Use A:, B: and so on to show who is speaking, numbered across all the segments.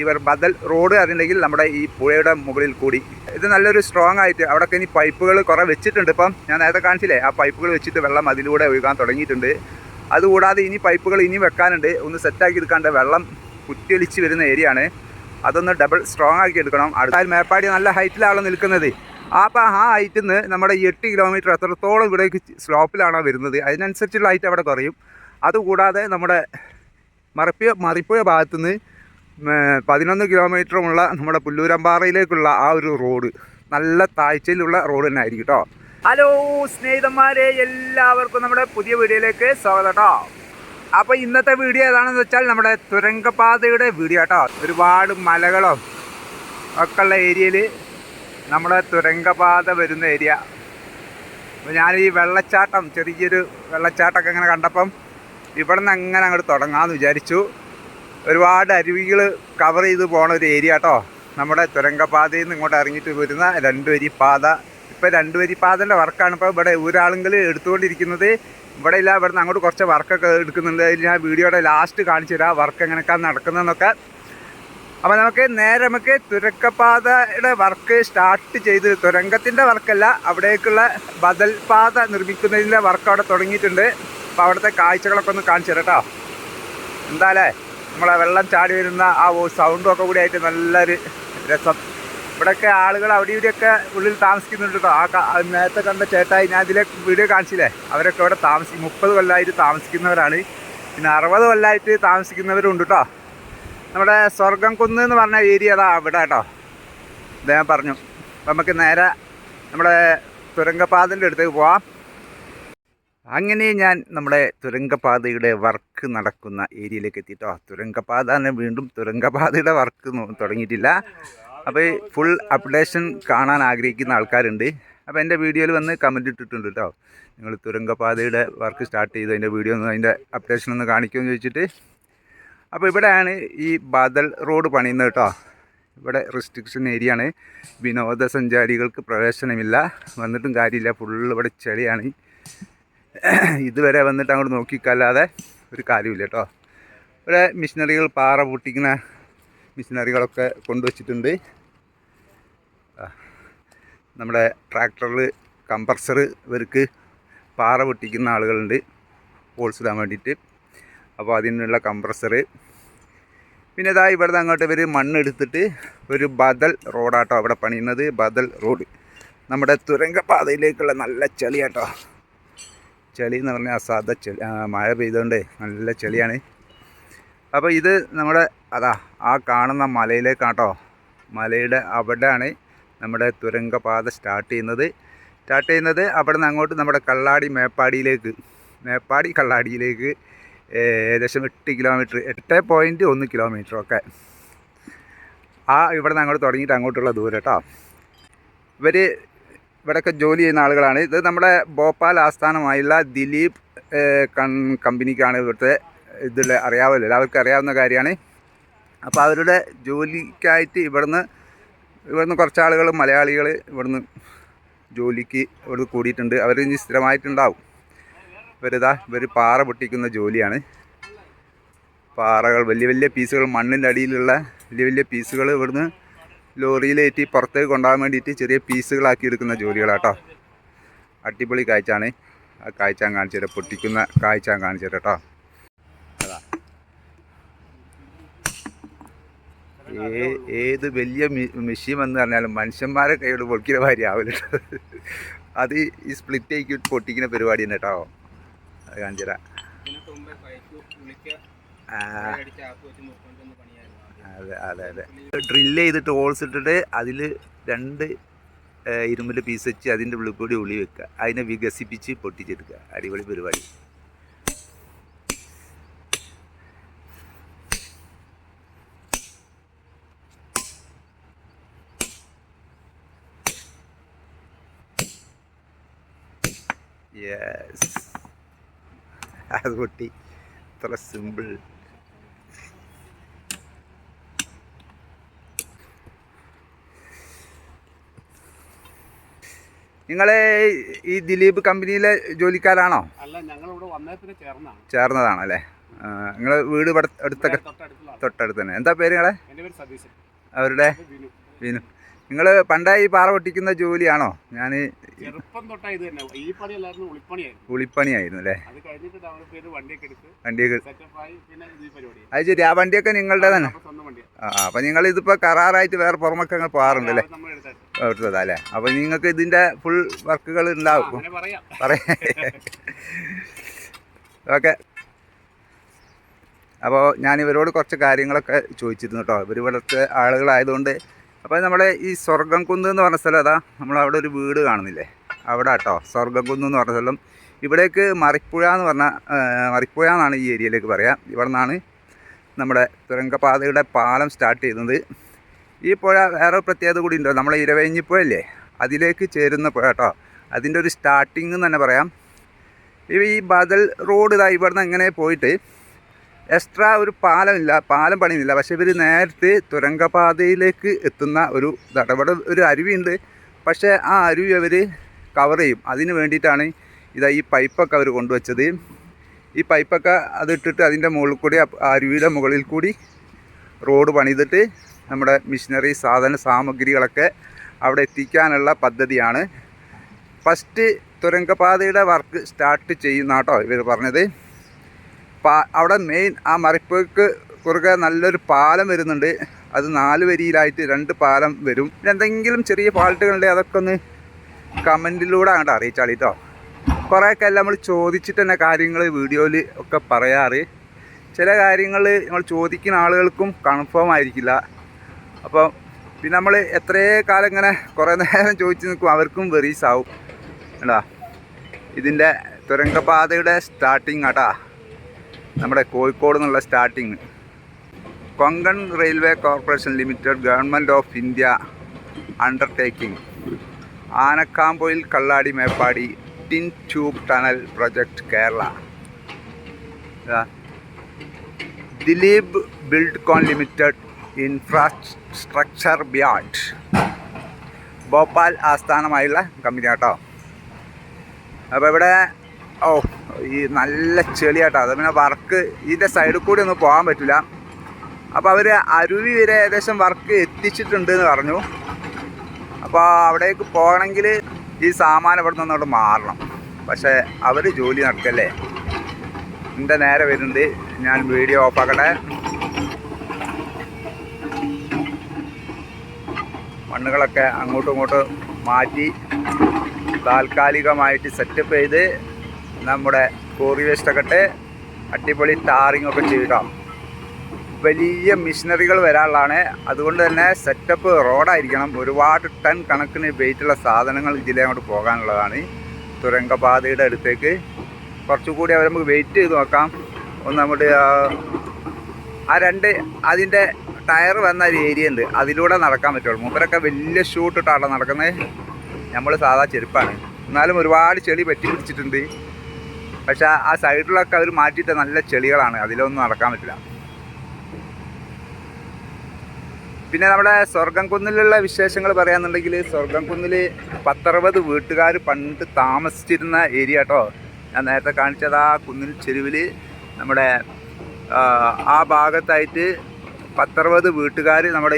A: ഇവർ ബദൽ റോഡ് അറിയണമെങ്കിൽ നമ്മുടെ ഈ പുഴയുടെ മുകളിൽ കൂടി. ഇത് നല്ലൊരു സ്ട്രോങ് ആയിട്ട് അവിടെ ഇനി പൈപ്പുകൾ കുറേ വെച്ചിട്ടുണ്ട്. ഇപ്പം ഞാൻ നേരത്തെ കാണിച്ചില്ലേ ആ പൈപ്പുകൾ വെച്ചിട്ട് വെള്ളം അതിലൂടെ ഒഴുകാൻ തുടങ്ങിയിട്ടുണ്ട്. അതുകൂടാതെ ഇനി പൈപ്പുകൾ ഇനി വെക്കാനുണ്ട്. ഒന്ന് സെറ്റാക്കി എടുക്കാണ്ട് വെള്ളം കുറ്റിയൊലിച്ച് വരുന്ന ഏരിയ ആണ്. അതൊന്ന് ഡബിൾ സ്ട്രോങ് ആക്കി എടുക്കണം. അടുത്താൽ മേപ്പാടി നല്ല ഹൈറ്റിലാണ് നിൽക്കുന്നത്. ആ അപ്പം ആ ഹൈറ്റിൽ നിന്ന് നമ്മുടെ എട്ട് കിലോമീറ്റർ എത്രത്തോളം ഇവിടേക്ക് സ്ലോപ്പിലാണോ വരുന്നത്. അതിനനുസരിച്ചുള്ള ഹൈറ്റ് അവിടെ കുറയും. അതുകൂടാതെ നമ്മുടെ മറപ്പിയ മറിപ്പുഴ ഭാഗത്തുനിന്ന് പതിനൊന്ന് കിലോമീറ്ററുമുള്ള നമ്മുടെ പുല്ലൂരമ്പാറയിലേക്കുള്ള ആ ഒരു റോഡ്. നല്ല താഴ്ചയിലുള്ള റോഡ് തന്നെ ആയിരിക്കും കേട്ടോ ഹലോ സ്നേഹിതന്മാരെ എല്ലാവർക്കും നമ്മുടെ പുതിയ വീഡിയോയിലേക്ക് സ്വാഗതം കേട്ടോ അപ്പോൾ ഇന്നത്തെ വീഡിയോ ഏതാണെന്ന് വെച്ചാൽ നമ്മുടെ തുരങ്കപാതയുടെ വീഡിയോ കേട്ടോ ഒരുപാട് മലകളോ ഒക്കെ ഉള്ള ഏരിയയിൽ നമ്മുടെ തുരങ്കപാത വരുന്ന ഏരിയ. അപ്പോൾ ഞാൻ ഈ വെള്ളച്ചാട്ടം ചെറിയൊരു വെള്ളച്ചാട്ടമൊക്കെ ഇങ്ങനെ കണ്ടപ്പം ഇവിടെ നിന്ന് അങ്ങനെ അങ്ങോട്ട് തുടങ്ങാമെന്ന് വിചാരിച്ചു. ഒരുപാട് അരുവികൾ കവർ ചെയ്ത് പോണ ഒരു ഏരിയ കേട്ടോ നമ്മുടെ തുരങ്കപാതയിൽ നിന്ന് ഇങ്ങോട്ട് ഇറങ്ങിയിട്ട് വരുന്ന രണ്ട് വരി പാത രണ്ട് വരി പാതന്റെ വർക്കാണ് ഇപ്പോൾ ഇവിടെ ഒരാളുങ്കിൽ എടുത്തുകൊണ്ടിരിക്കുന്നത്. ഇവിടെ ഇല്ല ഇവിടെ നിന്ന് അങ്ങോട്ട് കുറച്ച് വർക്കൊക്കെ എടുക്കുന്നുണ്ട്. ഞാൻ വീഡിയോയുടെ ലാസ്റ്റ് കാണിച്ചു തരാം. വർക്ക് എങ്ങനെയൊക്കെയാണ് നടക്കുന്നതെന്നൊക്കെ. അപ്പോൾ നമുക്ക് നേരെ നമുക്ക് തുരക്കപാതയുടെ വർക്ക് സ്റ്റാർട്ട് ചെയ്ത് തുരങ്കത്തിന്റെ വർക്കല്ല അവിടേക്കുള്ള ബദൽ പാത നിർമ്മിക്കുന്നതിന്റെ വർക്ക് അവിടെ തുടങ്ങിയിട്ടുണ്ട്. അപ്പോൾ അവിടുത്തെ കാഴ്ചകളൊക്കെ ഒന്ന് കാണിച്ചു തരാം കേട്ടോ എന്താല്ലേ നമ്മളെ വെള്ളം ചാടി വരുന്ന ആ സൗണ്ടും ഒക്കെ കൂടി ആയിട്ട് നല്ലൊരു രസം. ഇവിടെയൊക്കെ ആളുകൾ അവിടെ ഇവിടെയൊക്കെ ഉള്ളിൽ താമസിക്കുന്നുണ്ട് കേട്ടോ ആ നേരത്തെ കണ്ട ചേട്ടായി ഞാൻ ഇതിലെ വീഡിയോ കാണിച്ചില്ലേ? അവരൊക്കെ ഇവിടെ താമസി മുപ്പത് കൊല്ലമായിട്ട് താമസിക്കുന്നവരാണ്. പിന്നെ അറുപത് കൊല്ലമായിട്ട് താമസിക്കുന്നവരുണ്ട് കേട്ടോ നമ്മുടെ സ്വർഗം കുന്ന് എന്ന് പറഞ്ഞ ഏരിയ അതാ അവിടെ കേട്ടോ അദ്ദേഹം പറഞ്ഞു. അപ്പം നമുക്ക് നേരെ നമ്മുടെ തുരങ്കപാതന്റെ അടുത്തേക്ക് പോവാം. അങ്ങനെ ഞാൻ നമ്മുടെ തുരങ്കപാതയുടെ വർക്ക് നടക്കുന്ന ഏരിയയിലേക്ക് എത്തിയിട്ടോ തുരങ്കപാത തന്നെ വീണ്ടും തുരങ്കപാതയുടെ വർക്ക് തുടങ്ങിയിട്ടില്ല. അപ്പോൾ ഫുൾ അപ്ഡേഷൻ കാണാൻ ആഗ്രഹിക്കുന്ന ആൾക്കാരുണ്ട്. അപ്പോൾ എന്റെ വീഡിയോയിൽ വന്ന് കമന്റ് ഇട്ടിട്ടുണ്ട് കേട്ടോ നിങ്ങൾ തുരങ്കപാതയുടെ വർക്ക് സ്റ്റാർട്ട് ചെയ്ത് അതിന്റെ വീഡിയോ ഒന്ന് അതിന്റെ അപ്ഡേഷൻ ഒന്ന് കാണിക്കുമെന്ന് ചോദിച്ചിട്ട്. അപ്പോൾ ഇവിടെയാണ് ഈ ബദൽ റോഡ് പണിയുന്നത് കേട്ടോ ഇവിടെ റെസ്ട്രിക്ഷൻ ഏരിയ ആണ്. വിനോദസഞ്ചാരികൾക്ക് പ്രവേശനമില്ല. വന്നിട്ടും കാര്യമില്ല. ഫുള്ള് ഇവിടെ ചെളിയാണ്. ഇതുവരെ വന്നിട്ട് അങ്ങോട്ട് നോക്കിക്കല്ലാതെ ഒരു കാര്യമില്ല കേട്ടോ. ഇവിടെ മിഷനറികൾ പാറ പൊട്ടിക്കുന്ന മിഷനറികളൊക്കെ കൊണ്ടുവച്ചിട്ടുണ്ട്. നമ്മുടെ ട്രാക്ടറിൽ കംപ്രസർ ഇവർക്ക് പാറ പൊട്ടിക്കുന്ന ആളുകളുണ്ട്. ഹോൾസ് ഇടാൻ വേണ്ടിയിട്ട്. അപ്പോൾ അതിനുള്ള കംപ്രസർ പിന്നെ ഇതാ ഇവിടെ അങ്ങോട്ട് ഇവർ മണ്ണെടുത്തിട്ട് ഒരു ബദൽ റോഡാട്ടോ അവിടെ പണിയുന്നത്. ബദൽ റോഡ് നമ്മുടെ തുരങ്കപാതയിലേക്കുള്ള നല്ല ചെളിയാട്ടോ. ചെളി എന്ന് പറഞ്ഞാൽ അസാധ ചെളി മഴ പെയ്തുകൊണ്ട് നല്ല ചെളിയാണ്. അപ്പോൾ ഇത് നമ്മുടെ അതാ ആ കാണുന്ന മലയിലേക്കാട്ടോ. മലയുടെ അവിടെയാണ് നമ്മുടെ തുരങ്കപാത സ്റ്റാർട്ട് ചെയ്യുന്നത്. സ്റ്റാർട്ട് ചെയ്യുന്നത് അവിടെ നിന്ന് അങ്ങോട്ട് നമ്മുടെ കള്ളാടി മേപ്പാടിയിലേക്ക്. മേപ്പാടി കള്ളാടിയിലേക്ക് ഏകദേശം എട്ട് കിലോമീറ്റർ എട്ട് പോയിന്റ് ഒന്ന് കിലോമീറ്റർ ഒക്കെ. ആ ഇവിടെ നിന്ന് അങ്ങോട്ട് തുടങ്ങിയിട്ട് അങ്ങോട്ടുള്ള ദൂരം കേട്ടോ ഇവർ ഇവിടെയൊക്കെ ജോലി ചെയ്യുന്ന ആളുകളാണ്. ഇത് നമ്മുടെ ഭോപ്പാൽ ആസ്ഥാനമായുള്ള ദിലീപ് കമ്പനിക്കാണ് ഇവിടുത്തെ ഇതിൽ അറിയാമല്ലോ എല്ലാവർക്കും അറിയാവുന്ന കാര്യമാണ്. അപ്പോൾ അവരുടെ ജോലിക്കായിട്ട് ഇവിടുന്ന് ഇവിടുന്ന് കുറച്ച് ആളുകൾ മലയാളികൾ ഇവിടുന്ന് ജോലിക്ക് ഇവിടുന്ന് കൂടിയിട്ടുണ്ട്. അവർ ഇനി സ്ഥിരമായിട്ടുണ്ടാവും. ഇവരിതാ ഇവർ പാറ പൊട്ടിക്കുന്ന ജോലിയാണ്. പാറകൾ വലിയ വലിയ പീസുകൾ മണ്ണിന്റെ അടിയിലുള്ള വലിയ വലിയ പീസുകൾ ഇവിടുന്ന് ലോറിയിലേറ്റി പുറത്തേക്ക് കൊണ്ടുപോകാൻ വേണ്ടിയിട്ട് ചെറിയ പീസുകളാക്കി എടുക്കുന്ന ജോലികളാട്ടോ. അടിപൊളി കാഴ്ചയാണ്. ആ കാഴ്ച കാണിച്ചു തരാം. പൊട്ടിക്കുന്ന കാഴ്ച കാണിച്ചു തരാം കേട്ടോ. ഏത് വലിയ മെഷീൻ എന്ന് പറഞ്ഞാലും മനുഷ്യന്മാരെ കൈയോട് പൊളിക്കുന്ന ഭാര്യ ആവില്ല അത് ഈ സ്പ്ലിറ്റ് ആക്കി പൊട്ടിക്കുന്ന പരിപാടി തന്നെ കേട്ടോ. അത് കാണിച്ചു തരാം. അതെ അതെ അതെ. ഡ്രില്ല് ചെയ്തിട്ട് ഹോൾസ് ഇട്ടിട്ട് അതിൽ രണ്ട് ഇരുമ്പിൽ പീസ് വെച്ച് അതിന്റെ ഉള്ളിൽ ഉള്ളി വെക്കുക. അതിനെ വികസിപ്പിച്ച് പൊട്ടിച്ചെടുക്കുക. അടിപൊളി പരിപാടി. യെസ് അത് പൊട്ടി. ഇത്ര സിമ്പിൾ നിങ്ങളെ ഈ ദിലീപ് കമ്പനിയിലെ ജോലിക്കാരാണോ?
B: അല്ല ഞങ്ങൾ ഇവിടെ വന്നേ പിന്നെ ചേർന്നാണ്
A: ചേർന്നതാണല്ലേ? നിങ്ങളെ വീട് ഇവിടെ അടുത്തൊക്കെ. തൊട്ടടുത്ത് തന്നെ. എന്താ പേര് നിങ്ങളെ? അവരുടെ? വിനു. നിങ്ങൾ പണ്ടായി പാറ പൊട്ടിക്കുന്ന ജോലിയാണോ? ഞാൻ
B: ചെറുപ്പം തൊട്ടാ ഇത് തന്നെ. ഈ പണിയല്ലായിരുന്നു ഉളിപ്പണിയായിരുന്നു.
A: ഉളിപ്പണിയായിരുന്നു അല്ലേ?
B: അത് കഴിഞ്ഞിട്ട് ഡെവലപ്പ് ചെയ്ത് വണ്ടിയൊക്കെ എടുത്ത്
A: വണ്ടിയൊക്കെ
B: സെറ്റപ്പ് ആയി പിന്നെ ഈ പരിപാടി
A: അത് ശരി ആ വണ്ടിയൊക്കെ നിങ്ങളുടെ തന്നെ?
B: സ്വന്തം വണ്ടിയാണ്
A: ആ അപ്പൊ നിങ്ങൾ ഇതിപ്പോ കറാറായിട്ട് വേറെ പുറമൊക്കെ അങ്ങ് പോകാറുണ്ട് അല്ലേ
B: നമ്മൾ
A: അല്ലേ? അപ്പൊ നിങ്ങൾക്ക് ഇതിന്റെ ഫുൾ വർക്കുകൾ ഉണ്ടാവും.
B: അങ്ങനെ പറയാം.
A: പറയാ. ഓക്കെ. അപ്പോൾ ഞാൻ ഇവരോട് കുറച്ച് കാര്യങ്ങളൊക്കെ ചോദിച്ചിരുന്നു കേട്ടോ. ഇവർ ഇവിടുത്തെ ആളുകളായതുകൊണ്ട് അപ്പോൾ നമ്മളെ ഈ സ്വർഗം കുന്ന് എന്ന് പറഞ്ഞ സ്ഥലം അതാ നമ്മളവിടെ ഒരു വീട് കാണുന്നില്ലേ? അവിടെ കേട്ടോ സ്വർഗം കുന്ന് എന്ന് പറഞ്ഞ സ്ഥലം. ഇവിടേക്ക് മറിപ്പുഴ എന്ന് പറഞ്ഞ മറിപ്പുഴ എന്നാണ് ഈ ഏരിയയിലേക്ക് പറയാം. ഇവിടെ നിന്നാണ് നമ്മുടെ തുരങ്കപാതയുടെ പാലം സ്റ്റാർട്ട് ചെയ്യുന്നത്. ഈ പുഴ വേറെ പ്രത്യേകത കൂടി ഉണ്ടോ നമ്മളെ ഇരവഴിഞ്ഞിപ്പുഴല്ലേ അതിലേക്ക് ചേരുന്ന പുഴ കേട്ടോ. അതിന്റെ ഒരു സ്റ്റാർട്ടിങ് എന്ന് തന്നെ പറയാം. ഈ ബദൽ റോഡ് ഇതാ ഇവിടുന്ന് എങ്ങനെ പോയിട്ട് എക്സ്ട്രാ ഒരു പാലമില്ല പാലം പണിയുന്നില്ല. പക്ഷേ ഇവർ നേരത്തെ തുരങ്കപാതയിലേക്ക് എത്തുന്ന ഒരു ഇതാണ് ഒരു അരുവിയുണ്ട്. പക്ഷേ ആ അരുവി അവർ കവർ ചെയ്യും. അതിന് വേണ്ടിയിട്ടാണ് ഇതാ ഈ പൈപ്പൊക്കെ അവർ കൊണ്ടുവച്ചത്. ഈ പൈപ്പൊക്കെ അതിട്ടിട്ട് അതിന്റെ മുകളിൽ കൂടി അരുവിയുടെ മുകളിൽ കൂടി റോഡ് പണിതിട്ട് നമ്മുടെ മിഷനറി സാധന സാമഗ്രികളൊക്കെ അവിടെ എത്തിക്കാനുള്ള പദ്ധതിയാണ്. ഫസ്റ്റ് തുരങ്കപാതയുടെ വർക്ക് സ്റ്റാർട്ട് ചെയ്യുന്ന കേട്ടോ ഇവർ പറഞ്ഞത്. പാ അവിടെ മെയിൻ ആ മറിപ്പുക്ക് കുറുകെ നല്ലൊരു പാലം വരുന്നുണ്ട്. അത് നാല് വരിയിലായിട്ട് രണ്ട് പാലം വരും. എന്തെങ്കിലും ചെറിയ ഫാൾട്ടുകളുണ്ടെങ്കിൽ അതൊക്കെ ഒന്ന് കമന്റിലൂടെ അങ്ങോട്ട് അറിയിച്ചാളി കേട്ടോ കുറേയൊക്കെ എല്ലാം നമ്മൾ ചോദിച്ചിട്ട് തന്നെ കാര്യങ്ങൾ വീഡിയോയിൽ ഒക്കെ പറയാറ്. ചില കാര്യങ്ങൾ നമ്മൾ ചോദിക്കുന്ന ആളുകൾക്കും കൺഫേം ആയിരിക്കില്ല. അപ്പം പിന്നെ നമ്മൾ എത്രയേ കാലം ഇങ്ങനെ കുറേ നേരം ചോദിച്ചു നിൽക്കും അവർക്കും വെറീസ് ആവും. കേട്ടാ ഇതിന്റെ തുരങ്കപാതയുടെ സ്റ്റാർട്ടിങ് ആട്ടാ നമ്മുടെ കോഴിക്കോട് നിന്നുള്ള starting Konkan railway corporation limited government of India undertaking Anakkampoyil Kalladi Meppadi twin tube tunnel project Kerala. Dilip Buildcon limited infrastructure ബ്യാഡ് Bhopal ആസ്ഥാനമായുള്ള കമ്പനി കേട്ടോ അപ്പോൾ ഇവിടെ ഓ ഈ നല്ല ചെളിയാട്ടോ. അത് പിന്നെ വർക്ക് ഇതിന്റെ സൈഡിൽ കൂടി ഒന്നും പോകാൻ പറ്റില്ല അപ്പോൾ അവർ അരുവി വരെ ഏകദേശം വർക്ക് എത്തിച്ചിട്ടുണ്ട് എന്ന് പറഞ്ഞു. അപ്പോൾ അവിടേക്ക് പോകണമെങ്കിൽ ഈ സാമാനം ഇവിടെ നിന്നോട്ട് മാറണം. പക്ഷേ അവർ ജോലി നടക്കല്ലേ? എന്റെ നേരെ വരുന്നുണ്ട്. ഞാൻ വീഡിയോ ഓഫാക്കട്ടെ മണ്ണുകളൊക്കെ അങ്ങോട്ടും ഇങ്ങോട്ടും മാറ്റി താൽക്കാലികമായിട്ട് സെറ്റപ്പ് ചെയ്ത് നമ്മുടെ കോറി വേസ്റ്റൊക്കെ അടിപൊളി ടാറിങ് ഒക്കെ ചെയ്യാം വലിയ മിഷനറികൾ വരാനുള്ളതാണ്. അതുകൊണ്ട് തന്നെ സെറ്റപ്പ് റോഡായിരിക്കണം ഒരുപാട് ടൺ കണക്കിന് വെയിറ്റുള്ള സാധനങ്ങൾ ഇതിലെ അങ്ങോട്ട് പോകാനുള്ളതാണ്. തുരങ്കപാതയുടെ അടുത്തേക്ക്. കുറച്ചുകൂടി അവർ നമുക്ക് വെയിറ്റ് ചെയ്ത് നോക്കാം. ഒന്ന് നമ്മുടെ ആ രണ്ട് അതിന്റെ ടയർ വന്ന ഒരു ഏരിയ ഉണ്ട്. അതിലൂടെ നടക്കാൻ പറ്റുള്ളൂ. മൂപ്പരൊക്കെ വലിയ ഷൂട്ടിട്ടാണ് നടക്കുന്നത്. നമ്മൾ സാധാ ചെരുപ്പാണ്. എന്നാലും ഒരുപാട് ചെളി പറ്റി പിടിച്ചിട്ടുണ്ട്. പക്ഷെ ആ സൈഡിലൊക്കെ അവർ മാറ്റിയിട്ട് നല്ല ചെളികളാണ്. അതിലൊന്നും നടക്കാൻ പറ്റില്ല. പിന്നെ നമ്മുടെ സ്വർഗം കുന്നിലുള്ള വിശേഷങ്ങൾ പറയാന്നുണ്ടെങ്കിൽ സ്വർഗം കുന്നിൽ പത്തറുപത് വീട്ടുകാർ പണ്ട് താമസിച്ചിരുന്ന ഏരിയ കേട്ടോ. ഞാൻ നേരത്തെ കാണിച്ചത് ആ കുന്നിൽ ചെരുവിൽ നമ്മുടെ ആ, ഭാഗത്തായിട്ട് പത്തറുപത് വീട്ടുകാർ നമ്മുടെ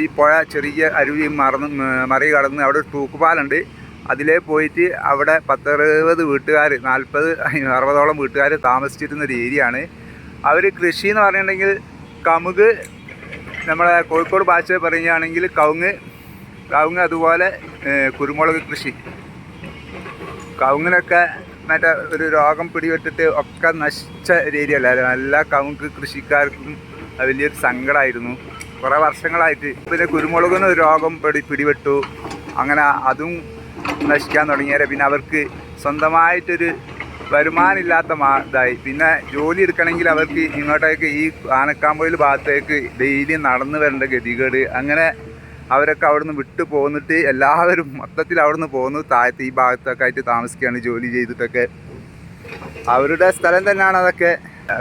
A: ഈ പുഴ ചെറിയ അരുവി മറന്ന് മറി കടന്ന് അവിടെ ഒരു തൂക്കുപാലുണ്ട്. അതിലേ പോയിട്ട് അവിടെ പത്തറുപത് വീട്ടുകാർ നാൽപ്പത് അറുപതോളം വീട്ടുകാർ താമസിച്ചിരുന്ന ഒരു ഏരിയയാണ്. അവർ കൃഷി എന്ന് പറഞ്ഞിട്ടുണ്ടെങ്കിൽ കമുക് നമ്മളെ കോഴിക്കോട് ഭാഷ പറയുകയാണെങ്കിൽ കവുങ്ങ് കവുങ്ങ് അതുപോലെ കുരുമുളക് കൃഷി. കവുങ്ങിനൊക്കെ മറ്റേ ഒരു രോഗം പിടിപെട്ടിട്ട് ഒക്കെ നശിച്ച ഒരു ഏരിയ അല്ലായിരുന്നു എല്ലാ കവുങ്ങ് കൃഷിക്കാർക്കും വലിയൊരു സങ്കടമായിരുന്നു. കുറേ വർഷങ്ങളായിട്ട്. പിന്നെ കുരുമുളകിന് രോഗം പിടി പിടിപെട്ടു. അങ്ങനെ അതും നശിക്കാൻ തുടങ്ങിയാൽ പിന്നെ അവർക്ക് സ്വന്തമായിട്ടൊരു വരുമാനമില്ലാത്ത ഇതായി. പിന്നെ ജോലി എടുക്കണമെങ്കിൽ അവർക്ക് ഇങ്ങോട്ടേക്ക് ഈ ആനക്കാമ്പോയിൽ ഭാഗത്തേക്ക് ഡെയിലി നടന്നു വരേണ്ട ഗതികേട്. അങ്ങനെ അവരൊക്കെ അവിടുന്ന് വിട്ടു പോന്നിട്ട് എല്ലാവരും മൊത്തത്തിൽ അവിടുന്ന് പോകുന്നു താഴത്ത് ഈ ഭാഗത്തൊക്കെ ആയിട്ട് താമസിക്കുകയാണ് ജോലി ചെയ്തിട്ടൊക്കെ. അവരുടെ സ്ഥലം തന്നെയാണ് അതൊക്കെ.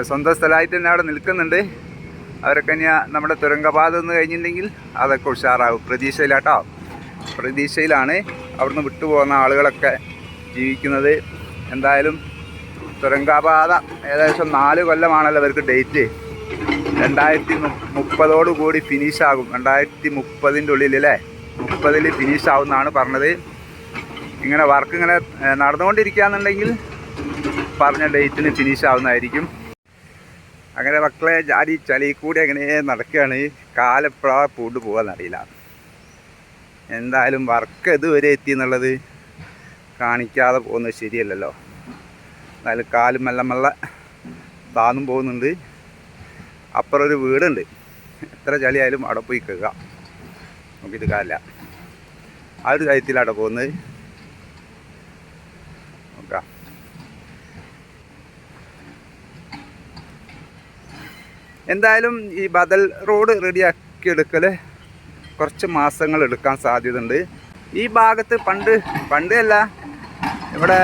A: സ്വന്തം സ്ഥലമായിട്ട് തന്നെ അവിടെ നിൽക്കുന്നുണ്ട്. അവരൊക്കെ ഇനി നമ്മുടെ തുരങ്കപാത ഒന്ന് കഴിഞ്ഞിട്ടുണ്ടെങ്കിൽ അതൊക്കെ ഉഷാറാവും പ്രതീക്ഷയിലാട്ടോ പ്രതീക്ഷയിലാണ് അവിടുന്ന് വിട്ടുപോകുന്ന ആളുകളൊക്കെ ജീവിക്കുന്നത്. എന്തായാലും തുരങ്കാപാത ഏകദേശം നാല് കൊല്ലമാണല്ലോ അവർക്ക് ഡേറ്റ് രണ്ടായിരത്തി മുപ്പതോടു കൂടി ഫിനിഷ് ആകും. രണ്ടായിരത്തി മുപ്പതിന്റെ ഉള്ളിൽ അല്ലേ മുപ്പതിൽ ഫിനിഷ് ആവുമെന്നാണ് പറഞ്ഞത്. ഇങ്ങനെ വർക്ക് ഇങ്ങനെ ഏഹ്, നടന്നുകൊണ്ടിരിക്കുകയാണെന്നുണ്ടെങ്കിൽ പറഞ്ഞ ഡേറ്റിന് ഫിനിഷ് ആവുന്നതായിരിക്കും. അങ്ങനെ മക്കളെ ജാതി ചളി കൂടി അങ്ങനെ നടക്കുകയാണ്. കാലെപ്പോഴാ പൂണ്ട് പോകാന്നറിയില്ല എന്തായാലും വർക്ക് ഇതുവരെ എത്തി എന്നുള്ളത് കാണിക്കാതെ പോകുന്നത് ശരിയല്ലല്ലോ. എന്നാലും കാലും മെല്ലെ മെല്ലെ താന്നും പോകുന്നുണ്ട്. അപ്പുറം ഒരു വീടുണ്ട്. എത്ര ചളിയായാലും അവിടെ പോയി കേൾക്കുക നമുക്കിത് കാര്യമില്ല ആ ഒരു കാര്യത്തിലാണ് പോകുന്നത്. നോക്കാം. എന്തായാലും ഈ ബദൽ റോഡ് റെഡിയാക്കി എടുക്കൽ കുറച്ച് മാസങ്ങൾ എടുക്കാൻ സാധ്യതയുണ്ട്. ഈ ഭാഗത്ത് പണ്ട് പണ്ട് അല്ല ഇവിടെ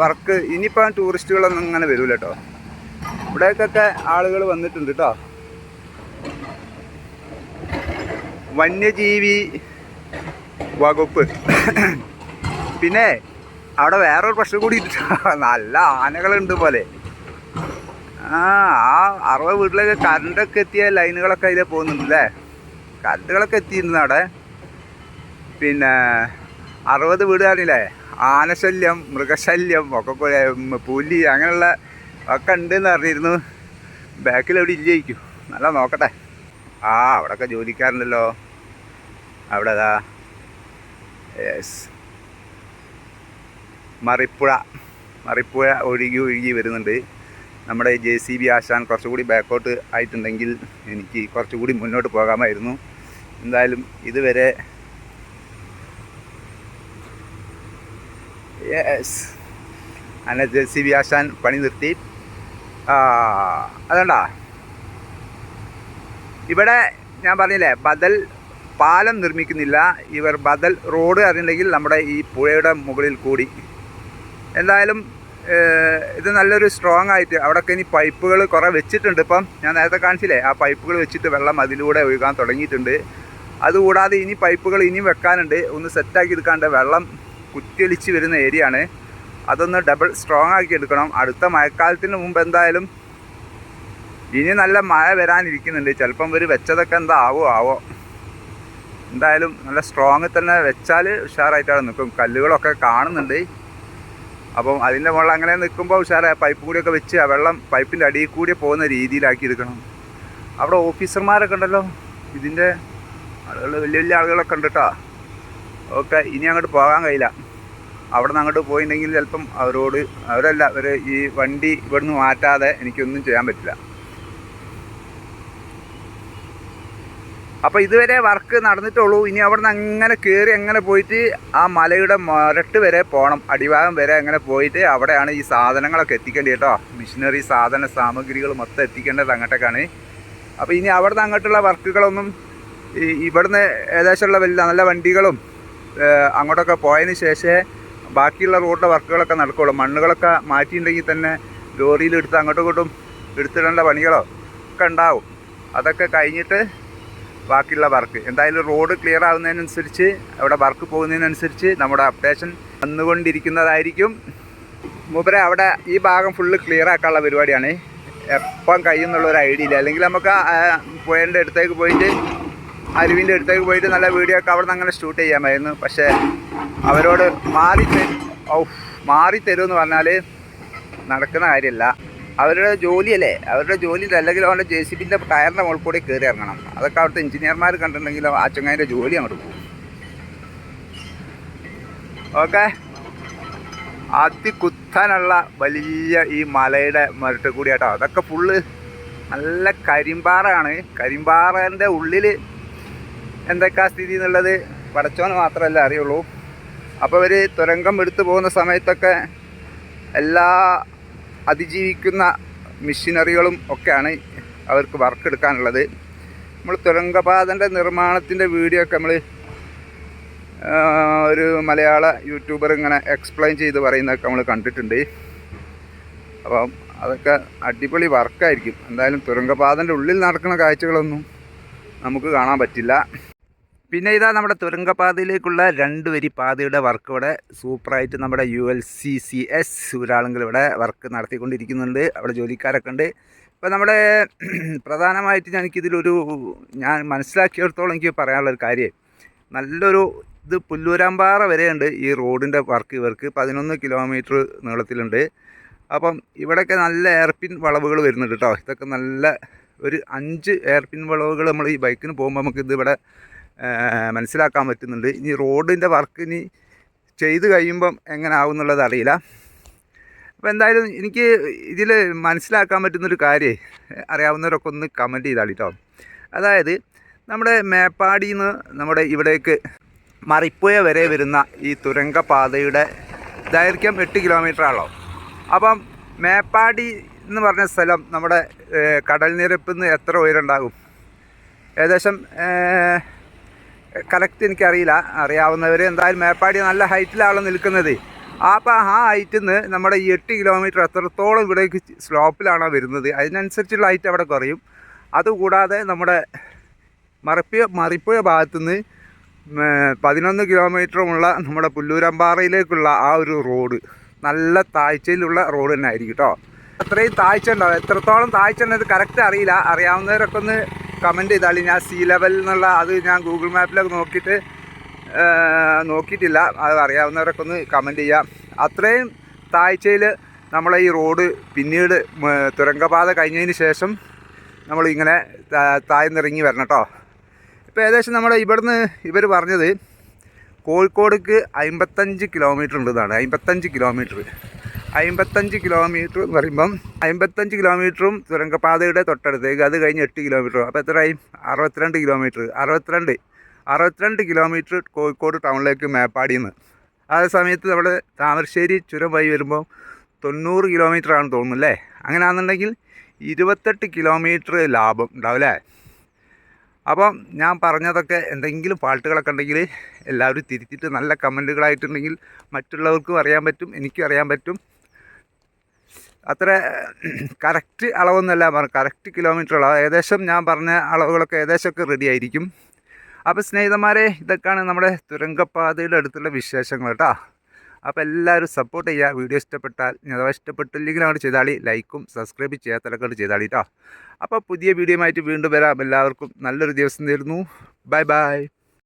A: വർക്ക് ഇനിയിപ്പോൾ ടൂറിസ്റ്റുകളൊന്നും അങ്ങനെ വരില്ല കേട്ടോ ഇവിടേക്കൊക്കെ ആളുകൾ വന്നിട്ടുണ്ട് കേട്ടോ വന്യജീവി വകുപ്പ്. പിന്നെ അവിടെ വേറൊരു പ്രശ്നം കൂടി. നല്ല ആനകളുണ്ട് പോലെ. ആ ആ അറുപത് വീട്ടിലേക്ക് കറണ്ടൊക്കെ എത്തിയ ലൈനുകളൊക്കെ അതിലെ പോകുന്നുണ്ട് അല്ലേ കറണ്ടുകളൊക്കെ എത്തിയിരുന്നു അവിടെ. പിന്നെ അറുപത് വീടുകാരില്ലേ ആനശല്യം മൃഗശല്യം ഒക്കെ പുലി അങ്ങനെയുള്ള ഒക്കെ ഉണ്ടെന്ന് അറിഞ്ഞിരുന്നു. ബാക്കിൽ എവിടെ ഇല്ലായിരിക്കും നല്ല നോക്കട്ടെ. ആ അവിടെയൊക്കെ ജോലിക്കാരുണ്ടല്ലോ. അവിടെ അതാ യെസ് മറിപ്പുഴ. മറിപ്പുഴ ഒഴുകി ഒഴുകി വരുന്നുണ്ട്. നമ്മുടെ ജെ സി ബി ആശാൻ കുറച്ചുകൂടി ബാക്കോട്ട് ആയിട്ടുണ്ടെങ്കിൽ എനിക്ക് കുറച്ചുകൂടി മുന്നോട്ട് പോകാമായിരുന്നു. എന്തായാലും ഇതുവരെ അങ്ങനെ ജെ സി ബി ആശാൻ പണി നിർത്തി. ആ അതണ്ടാ? ഇവിടെ ഞാൻ പറഞ്ഞില്ലേ ബദൽ പാലം നിർമ്മിക്കുന്നില്ല. ഇവർ ബദൽ റോഡ് അറിയണമെങ്കിൽ നമ്മുടെ ഈ പുഴയുടെ മുകളിൽ കൂടി. എന്തായാലും ഇത് നല്ലൊരു സ്ട്രോങ് ആയിട്ട് അവിടെയൊക്കെ ഇനി പൈപ്പുകൾ കുറേ വെച്ചിട്ടുണ്ട് ഇപ്പം. ഞാൻ നേരത്തെ കാണിച്ചില്ലേ ആ പൈപ്പുകൾ വെച്ചിട്ട് വെള്ളം അതിലൂടെ ഒഴുകാൻ തുടങ്ങിയിട്ടുണ്ട്. അതുകൂടാതെ ഇനി പൈപ്പുകൾ ഇനിയും വെക്കാനുണ്ട്. ഒന്ന് സെറ്റാക്കി എടുക്കാണ്ട് വെള്ളം കുത്തിയൊലിച്ച് വരുന്ന ഏരിയ ആണ്. അതൊന്ന് ഡബിൾ സ്ട്രോങ് ആക്കി എടുക്കണം. അടുത്ത മഴക്കാലത്തിന് മുമ്പ് എന്തായാലും ഇനി നല്ല മഴ വരാനിരിക്കുന്നുണ്ട്. ചിലപ്പം ഒരു വെച്ചതൊക്കെ എന്താ ആവോ ആവോ. എന്തായാലും നല്ല സ്ട്രോങ് തന്നെ വെച്ചാൽ ഉഷാറായിട്ടാണ് നിൽക്കും. കല്ലുകളൊക്കെ കാണുന്നുണ്ട്. അപ്പം അതിന്റെ മുകളിൽ അങ്ങനെ നിൽക്കുമ്പോൾ ഉഷാറായ പൈപ്പ് കൂടിയൊക്കെ വെച്ച് ആ വെള്ളം പൈപ്പിന്റെ അടിയിൽ കൂടി പോകുന്ന രീതിയിലാക്കി എടുക്കണം. അവിടെ ഓഫീസർമാരൊക്കെ ഉണ്ടല്ലോ? ഇതിന്റെ ആളുകൾ വലിയ വലിയ ആളുകളൊക്കെ ഉണ്ട് കേട്ടോ ഓക്കെ ഇനി അങ്ങോട്ട് പോകാൻ കഴിയില്ല. അവിടെ നിന്ന് അങ്ങോട്ട് പോയിട്ടുണ്ടെങ്കിൽ ചിലപ്പം അവരോട് അവരല്ല അവർ ഈ വണ്ടി ഇവിടുന്ന് മാറ്റാതെ എനിക്കൊന്നും ചെയ്യാൻ പറ്റില്ല. അപ്പോൾ ഇതുവരെ വർക്ക് നടന്നിട്ടുള്ളൂ. ഇനി അവിടെ നിന്ന് അങ്ങനെ കയറി അങ്ങനെ പോയിട്ട് ആ മലയുടെ മരട്ട് വരെ പോകണം അടിഭാഗം വരെ അങ്ങനെ പോയിട്ട് അവിടെയാണ് ഈ സാധനങ്ങളൊക്കെ എത്തിക്കേണ്ടത് കേട്ടോ മിഷനറി സാധന സാമഗ്രികൾ മൊത്തം എത്തിക്കേണ്ടത് അങ്ങോട്ടേക്കാണ്. അപ്പോൾ ഇനി അവിടെ നിന്ന് അങ്ങോട്ടുള്ള വർക്കുകളൊന്നും ഈ ഇവിടുന്ന് ഏകദേശമുള്ള വലിയ നല്ല വണ്ടികളും അങ്ങോട്ടൊക്കെ പോയതിന് ശേഷമേ ബാക്കിയുള്ള റോഡിലെ വർക്കുകളൊക്കെ നടക്കുകയുള്ളൂ മണ്ണുകളൊക്കെ മാറ്റിയിട്ടുണ്ടെങ്കിൽ തന്നെ ലോറിയിൽ എടുത്ത് അങ്ങോട്ടും ഇങ്ങോട്ടും എടുത്തിടേണ്ട പണികളോ ഒക്കെ ഉണ്ടാവും. അതൊക്കെ കഴിഞ്ഞിട്ട് ബാക്കിയുള്ള വർക്ക്. എന്തായാലും റോഡ് ക്ലിയർ ആവുന്നതിനനുസരിച്ച് അവിടെ വർക്ക് പോകുന്നതിനനുസരിച്ച് നമ്മുടെ അപ്ഡേഷൻ വന്നുകൊണ്ടിരിക്കുന്നതായിരിക്കും. മൂപ്പരെ അവിടെ ഈ ഭാഗം ഫുള്ള് ക്ലിയർ ആക്കാനുള്ള പരിപാടിയാണ്. എപ്പം കഴിയുന്നുള്ള ഒരു ഐഡിയ ഇല്ല. അല്ലെങ്കിൽ നമുക്ക് പോയതിന്റെ അടുത്തേക്ക് പോയിട്ട് അരുവിന്റെ അടുത്തേക്ക് പോയിട്ട് നല്ല വീഡിയോ ഒക്കെ അവിടെ നിന്ന് അങ്ങനെ ഷൂട്ട് ചെയ്യാമായിരുന്നു. പക്ഷേ അവരോട് മാറി ഔ മാറി തരുമെന്ന് പറഞ്ഞാൽ നടക്കുന്ന കാര്യമല്ല. അവരുടെ ജോലിയല്ലേ? അവരുടെ ജോലി അല്ലെങ്കിൽ അവരുടെ ജെ സി ബിന്റെ ടയറിന്റെ മുകളിൽ കൂടി കയറി ഇറങ്ങണം. അതൊക്കെ അവിടുത്തെ എഞ്ചിനീയർമാർ കണ്ടിട്ടുണ്ടെങ്കിൽ ആ ചങ്ങാതിന്റെ ജോലി അങ്ങോട്ട് പോകും. ഓക്കെ? അതികുത്താനുള്ള വലിയ ഈ മലയുടെ മരട്ട് കൂടി കേട്ടോ അതൊക്കെ ഫുള്ള് നല്ല കരിമ്പാറയാണ്. കരിമ്പാറന്റെ ഉള്ളിൽ എന്തൊക്കെയാ സ്ഥിതി എന്നുള്ളത് പടച്ചോന് മാത്രമല്ല അറിയുള്ളൂ. അപ്പോൾ ഇവർ തുരങ്കം എടുത്തു പോകുന്ന സമയത്തൊക്കെ എല്ലാ അതിജീവിക്കുന്ന മെഷീനറികളും ഒക്കെയാണ് അവർക്ക് വർക്ക് എടുക്കാനുള്ളത്. നമ്മൾ തുരങ്കപാതന്റെ നിർമ്മാണത്തിന്റെ വീഡിയോ ഒക്കെ നമ്മൾ ഒരു മലയാള യൂട്യൂബർ ഇങ്ങനെ എക്സ്പ്ലെയിൻ ചെയ്ത് പറയുന്നതൊക്കെ നമ്മൾ കണ്ടിട്ടുണ്ട്. അപ്പം അതൊക്കെ അടിപൊളി വർക്കായിരിക്കും എന്തായാലും തുരങ്കപാതന്റെ ഉള്ളിൽ നടക്കുന്ന കാഴ്ചകളൊന്നും നമുക്ക് കാണാൻ പറ്റില്ല. പിന്നെ ഇതാ നമ്മുടെ തുരങ്കപാതയിലേക്കുള്ള രണ്ട് വരി പാതയുടെ വർക്ക് ഇവിടെ. സൂപ്പറായിട്ട് നമ്മുടെ U L C C S ഒരാളെങ്കിലും ഇവിടെ വർക്ക് നടത്തിക്കൊണ്ടിരിക്കുന്നുണ്ട്. അവിടെ ജോലിക്കാരൊക്കെ ഉണ്ട്. ഇപ്പോൾ നമ്മുടെ പ്രധാനമായിട്ട് എനിക്കിതിലൊരു ഞാൻ മനസ്സിലാക്കിയിടത്തോളം എനിക്ക് പറയാനുള്ളൊരു കാര്യം. നല്ലൊരു ഇത് പുല്ലൂരാമ്പാറ വരെയുണ്ട് ഈ റോഡിന്റെ വർക്ക് ഇവർക്ക്. പതിനൊന്ന് കിലോമീറ്റർ നീളത്തിലുണ്ട്. അപ്പം ഇവിടെയൊക്കെ നല്ല എയർപിൻ വളവുകൾ വരുന്നുണ്ട് കേട്ടോ. ഇതൊക്കെ നല്ല ഒരു അഞ്ച് എയർപിൻ വളവുകൾ നമ്മൾ ഈ ബൈക്കിന് പോകുമ്പോൾ നമുക്ക് ഇവിടെ മനസ്സിലാക്കാൻ പറ്റുന്നുണ്ട്. ഇനി റോഡിന്റെ വർക്ക് ഇനി ചെയ്ത് കഴിയുമ്പം എങ്ങനെ ആവും എന്നുള്ളത് അറിയില്ല. അപ്പോൾ എന്തായാലും എനിക്ക് ഇതിൽ മനസ്സിലാക്കാൻ പറ്റുന്നൊരു കാര്യം അറിയാവുന്നവരൊക്കെ ഒന്ന് കമന്റ് ചെയ്താളി കേട്ടോ. അതായത് നമ്മുടെ മേപ്പാടിയിൽ നിന്ന് നമ്മുടെ ഇവിടേക്ക് മറിപ്പുഴ വരെ വരുന്ന ഈ തുരങ്കപാതയുടെ ദൈർഘ്യം എട്ട് കിലോമീറ്റർ ആണല്ലോ. അപ്പം മേപ്പാടി എന്ന് പറഞ്ഞ സ്ഥലം നമ്മുടെ കടൽ നിരപ്പിൽ നിന്ന് എത്ര ഉയരുണ്ടാകും ഏകദേശം കറക്റ്റ് എനിക്കറിയില്ല. അറിയാവുന്നവർ എന്തായാലും മേപ്പാടി നല്ല ഹൈറ്റിലാണ് നിൽക്കുന്നത്. അപ്പോൾ അപ്പം ആ ഹൈറ്റിൽ നിന്ന് നമ്മുടെ ഈ എട്ട് കിലോമീറ്റർ എത്രത്തോളം ഇവിടേക്ക് സ്ലോപ്പിലാണ് വരുന്നത് അതിനനുസരിച്ചുള്ള ഹൈറ്റ് അവിടെ കുറയും. അതുകൂടാതെ നമ്മുടെ മറിപ്പുഴ ഭാഗത്തു നിന്ന് പതിനൊന്ന് കിലോമീറ്ററുമുള്ള നമ്മുടെ പുല്ലൂരമ്പാറയിലേക്കുള്ള ആ ഒരു റോഡ് നല്ല താഴ്ചയിലുള്ള റോഡ് തന്നെ ആയിരിക്കും കേട്ടോ അത്രയും താഴ്ച ഉണ്ടാവും എത്രത്തോളം താഴ്ച ഉണ്ടെന്ന് കറക്റ്റ് അറിയില്ല. അറിയാവുന്നവരൊക്കെ ഒന്ന് കമന്റ് ചെയ്താൽ ഞാൻ സീ ലെവൽ എന്നുള്ള അത് ഞാൻ ഗൂഗിൾ മാപ്പിലൊക്കെ നോക്കിയിട്ട് നോക്കിയിട്ടില്ല. അത് അറിയാവുന്നവരൊക്കെ ഒന്ന് കമന്റ് ചെയ്യാം. അത്രയും താഴ്ചയിൽ നമ്മളെ ഈ റോഡ് പിന്നീട് തുരങ്കപാത കഴിഞ്ഞതിന് ശേഷം നമ്മൾ ഇങ്ങനെ താഴ്ന്നിറങ്ങി വരണം കേട്ടോ ഇപ്പോൾ ഏകദേശം നമ്മുടെ ഇവിടുന്ന് ഇവർ പറഞ്ഞത് കോഴിക്കോടേക്ക് അമ്പത്തഞ്ച് കിലോമീറ്റർ ഉണ്ടെന്നാണ്. അമ്പത്തഞ്ച് കിലോമീറ്റർ അമ്പത്തഞ്ച് കിലോമീറ്റർ എന്ന് പറയുമ്പം അമ്പത്തഞ്ച് കിലോമീറ്ററും തുരങ്കപാതയുടെ തൊട്ടടുത്തേക്ക് അത് കഴിഞ്ഞ് എട്ട് കിലോമീറ്റർ അപ്പോൾ എത്രയായി? അറുപത്തിരണ്ട് കിലോമീറ്റർ അറുപത്തിരണ്ട്. അറുപത്തിരണ്ട് കിലോമീറ്റർ കോഴിക്കോട് ടൗണിലേക്ക് മേപ്പാടിയിൽ നിന്ന് അതേ സമയത്ത് നമ്മൾ താമരശ്ശേരി ചുരം വഴി വരുമ്പോൾ തൊണ്ണൂറ് കിലോമീറ്റർ ആണെന്ന് തോന്നുന്നു അല്ലേ? അങ്ങനെയാണെന്നുണ്ടെങ്കിൽ ഇരുപത്തെട്ട് കിലോമീറ്റർ ലാഭം ഉണ്ടാവും അല്ലേ? അപ്പം ഞാൻ പറഞ്ഞതൊക്കെ എന്തെങ്കിലും ഫാൾട്ടുകളൊക്കെ ഉണ്ടെങ്കിൽ എല്ലാവരും തിരുത്തിയിട്ട് നല്ല കമന്റുകളായിട്ടുണ്ടെങ്കിൽ മറ്റുള്ളവർക്കും അറിയാൻ പറ്റും എനിക്കും അറിയാൻ പറ്റും. അത്ര കറക്റ്റ് അളവൊന്നുമല്ല പറഞ്ഞു കറക്റ്റ് കിലോമീറ്റർ അളവ് ഏകദേശം ഞാൻ പറഞ്ഞ അളവുകളൊക്കെ ഏകദേശമൊക്കെ റെഡി ആയിരിക്കും. അപ്പോൾ സ്നേഹിതന്മാരെ ഇതൊക്കെയാണ് നമ്മുടെ തുരങ്കപ്പാതയുടെ അടുത്തുള്ള വിശേഷങ്ങൾ കേട്ടോ. അപ്പോൾ എല്ലാവരും സപ്പോർട്ട് ചെയ്യുക. വീഡിയോ ഇഷ്ടപ്പെട്ടാൽ അഥവാ ഇഷ്ടപ്പെട്ടില്ലെങ്കിൽ അങ്ങോട്ട് ചെയ്താളി ലൈക്കും സബ്സ്ക്രൈബ് ചെയ്യാത്തലൊക്കെ ചെയ്താളി കേട്ടോ. അപ്പോൾ പുതിയ വീഡിയോ ആയിട്ട് വീണ്ടും വരാം. എല്ലാവർക്കും നല്ലൊരു ദിവസം തരുന്നു. Bye bye